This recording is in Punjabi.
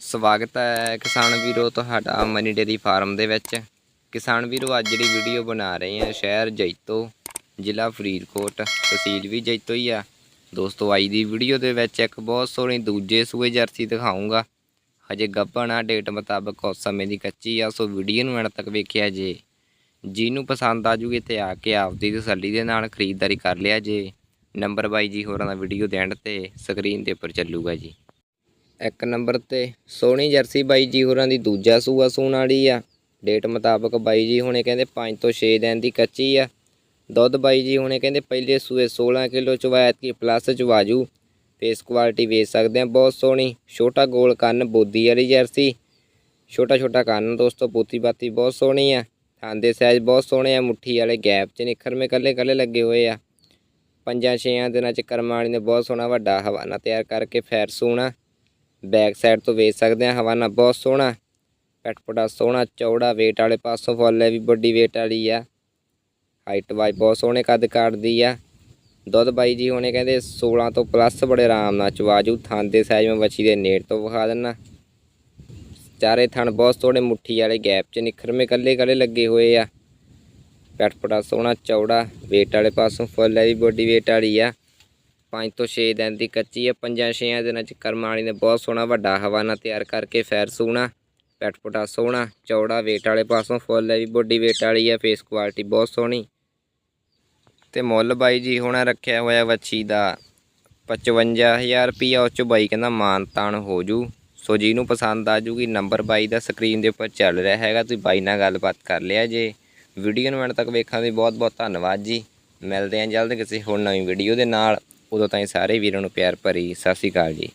ਸਵਾਗਤ ਹੈ ਕਿਸਾਨ ਵੀਰੋ ਤੁਹਾਡਾ ਮਨੀ ਡੇਰੀ ਫਾਰਮ ਦੇ ਵਿੱਚ। ਕਿਸਾਨ ਵੀਰੋ, ਅੱਜ ਜਿਹੜੀ ਵੀਡੀਓ ਬਣਾ ਰਹੇ ਹਾਂ ਸ਼ਹਿਰ ਜੈਤੋ, ਜ਼ਿਲ੍ਹਾ ਫਰੀਦਕੋਟ, ਤਹਿਸੀਲ ਵੀ ਜੈਤੋ ਹੀ ਆ। ਦੋਸਤੋ ਅੱਜ ਦੀ ਵੀਡੀਓ ਦੇ ਵਿੱਚ ਇੱਕ ਬਹੁਤ ਸੋਹਣੀ ਦੂਜੇ ਸੂਏ ਜਰਸੀ ਦਿਖਾਉਂਗਾ ਹਜੇ ਗੱਭਣ ਆ ਡੇਟ ਮੁਤਾਬਕ ਉਸ ਸਮੇਂ ਦੀ ਕੱਚੀ ਆ, ਸੋ ਵੀਡੀਓ ਨੂੰ ਐਂਡ ਤੱਕ ਵੇਖਿਆ ਜੇ। ਜਿਹਨੂੰ ਪਸੰਦ ਆ ਜੂਗੀ ਤੇ ਆ ਕੇ ਆਪਦੀ ਤਸੱਲੀ ਦੇ ਨਾਲ ਖਰੀਦਦਾਰੀ ਕਰ ਲਿਆ ਜੇ। ਨੰਬਰ ਬਾਈ ਜੀ ਹੋਰਾਂ ਦਾ ਵੀਡੀਓ ਦੇ ਐਂਡ ਤੇ ਸਕਰੀਨ ਦੇ ਉੱਪਰ ਚੱਲੂਗਾ ਜੀ। ਇੱਕ ਨੰਬਰ ਤੇ, ਸੋਹਣੀ ਜਰਸੀ ਬਾਈ ਜੀ ਹੋਰਾਂ ਦੀ ਦੂਜਾ ਸੂਆ ਸੂਣ ਵਾਲੀ ਆ। ਡੇਟ ਮੁਤਾਬਕ ਬਾਈ ਜੀ ਹੁਣੇ ਕਹਿੰਦੇ 5 ਤੋਂ 6 ਦਿਨ ਦੀ ਕੱਚੀ ਆ। ਦੁੱਧ ਬਾਈ ਜੀ ਹੁਣੇ ਕਹਿੰਦੇ ਪਹਿਲੇ ਸੂਏ 16 ਕਿਲੋ ਚਵਾਇਤ ਕੀ ਪਲੱਸ ਚਵਾਜੂ ਫੇਸ ਕੁਆਲਿਟੀ ਵੇਚ ਸਕਦੇ ਆ, ਬਹੁਤ ਸੋਹਣੀ। ਛੋਟਾ ਗੋਲ ਕੰਨ ਬੋਦੀ ਵਾਲੀ ਜਰਸੀ। ਛੋਟਾ ਛੋਟਾ ਕੰਨ ਦੋਸਤੋ ਪੋਤੀ ਬਾਤੀ ਬਹੁਤ ਸੋਹਣੀ ਆ। ਖਾਂਦੇ ਸਾਈਜ਼ ਬਹੁਤ ਸੋਹਣੇ ਆ, ਮੁੱਠੀ ਵਾਲੇ ਗੈਪ 'ਚ ਨਿਖਰਵੇਂ ਕੱਲੇ ਕੱਲੇ ਲੱਗੇ ਹੋਏ ਆ। ਪੰਜਾਂ ਛੇਆਂ ਦਿਨਾਂ 'ਚ ਕਰਮਾਂ ਨੇ ਬਹੁਤ ਸੋਹਣਾ ਵੱਡਾ ਹਵਾਨਾ ਤਿਆਰ ਕਰਕੇ ਫੈਰ ਸੂਣਾ। ਬੈਕ ਸਾਈਡ ਤੋਂ ਵੇਚ ਸਕਦੇ ਆ ਹਵਾਨਾ ਬਹੁਤ ਸੋਹਣਾ ਪਟਪੜਾ ਸੋਹਣਾ, ਚੌੜਾ weight ਵਾਲੇ ਪਾਸੋਂ ਫੁੱਲ ਹੈ ਵੀ ਵੱਡੀ weight ਵਾਲੀ ਆ। ਹਾਈਟ ਵਾਈ ਬਹੁਤ ਸੋਹਣੇ ਕੱਦ ਕਾਟਦੀ ਆ। ਦੁੱਧ ਬਾਈ ਜੀ ਹੁਣੇ ਕਹਿੰਦੇ 16 ਤੋਂ ਪਲੱਸ ਬੜੇ ਆਰਾਮ ਨਾਲ ਚਵਾਜੂ ਥਾਂ ਦੇ ਸਾਈਜ਼ ਮੈਂ ਵੱਛੀ ਦੇ ਨੇੜ ਤੋਂ ਵਿਖਾ ਦਿੰਨਾ। ਚਾਰੇ ਥਣ ਬਹੁਤ ਸੋਹਣੇ, ਮੁੱਠੀ ਵਾਲੇ ਗੈਪ 'ਚ ਨਿਖਰਵੇਂ ਕੱਲੇ ਕੱਲੇ ਲੱਗੇ ਹੋਏ ਆ। ਪਟਪੜਾ ਸੋਹਣਾ, ਚੌੜਾ, weight ਵਾਲੇ ਪਾਸੋਂ ਫੁੱਲ ਹੈ ਵੀ ਵੱਡੀ weight ਵਾਲੀ ਆ। ਪੰਜ ਤੋਂ 6 ਦਿਨ ਦੀ ਕੱਚੀ ਹੈ ਪੰਜਾਂ ਛੇਆਂ ਦਿਨਾਂ ਚ ਕਰਮਾਂ ਨੇ ਬਹੁਤ ਸੋਹਣਾ ਵੱਡਾ ਹਵਾਨਾ ਤਿਆਰ ਕਰਕੇ ਫੈਰ ਸੂਣਾ ਪੈਟਪਟਾ ਸੋਹਣਾ, ਚੌੜਾ weight ਵਾਲੇ ਪਾਸੋਂ ਫੁੱਲ ਹੈ ਵੀ ਵੱਡੀ weight ਵਾਲੀ ਹੈ ਫੇਸ ਕੁਆਲਿਟੀ ਬਹੁਤ ਸੋਹਣੀ। ਤੇ ਮੁੱਲ ਬਾਈ ਜੀ ਹੋਣਾ ਰੱਖਿਆ ਹੋਇਆ ਵੱਛੀ ਦਾ 55000 ਰੁਪਈਆ, ਉਹ ਚੋਂ ਬਾਈ ਕਹਿੰਦਾ ਮਾਨ ਤਾਨ ਹੋ ਜੂ। ਸੋ ਜਿਹਨੂੰ ਪਸੰਦ ਆ ਜੂਗੀ, ਨੰਬਰ ਬਾਈ ਦਾ ਸਕਰੀਨ ਦੇ ਉੱਪਰ ਚੱਲ ਰਿਹਾ ਹੈਗਾ, ਤੁਸੀਂ ਬਾਈ ਨਾਲ ਗੱਲਬਾਤ ਕਰ ਲਿਆ ਜੇ। ਵੀਡੀਓ ਨੂੰ ਐਂਡ ਤੱਕ ਵੇਖਣ ਲਈ ਬਹੁਤ ਬਹੁਤ ਧੰਨਵਾਦ ਜੀ। ਮਿਲਦੇ ਹਾਂ ਜਲਦ ਕਿਸੇ ਹੋਰ ਨਵੀਂ ਵੀਡੀਓ ਦੇ ਨਾਲ। ਉਦੋਂ ਤਾਈਂ ਸਾਰੇ ਵੀਰਾਂ ਨੂੰ ਪਿਆਰ ਭਰੀ ਸਤਿ ਸ਼੍ਰੀ ਅਕਾਲ ਜੀ।